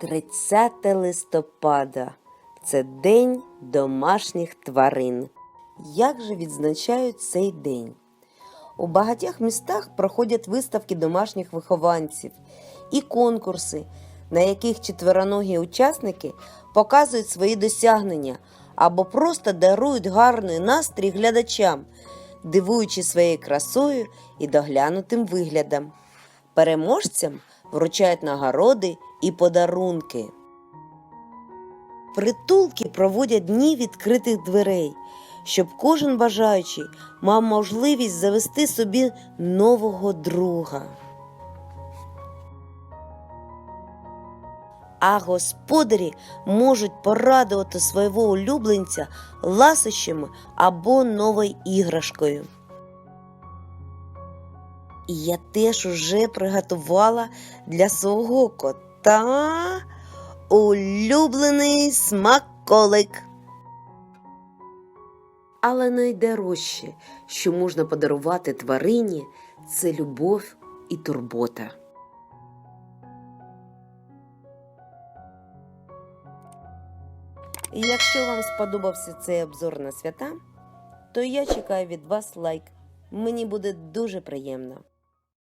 30 листопада це День домашніх тварин. Як же відзначають цей день? У багатьох містах проходять виставки домашніх вихованців і конкурси, на яких четвероногі учасники показують свої досягнення або просто дарують гарний настрій глядачам, дивуючи своєю красою і доглянутим виглядом. Переможцям вручають нагороди і подарунки. Притулки проводять дні відкритих дверей, щоб кожен бажаючий мав можливість завести собі нового друга. А господарі можуть порадувати свого улюбленця ласощами або новою іграшкою. І я теж уже приготувала для свого кота улюблений смаколик. Але найдорожче, що можна подарувати тварині, це любов і турбота. І якщо вам сподобався цей обзор на свята, то я чекаю від вас лайк. Мені буде дуже приємно.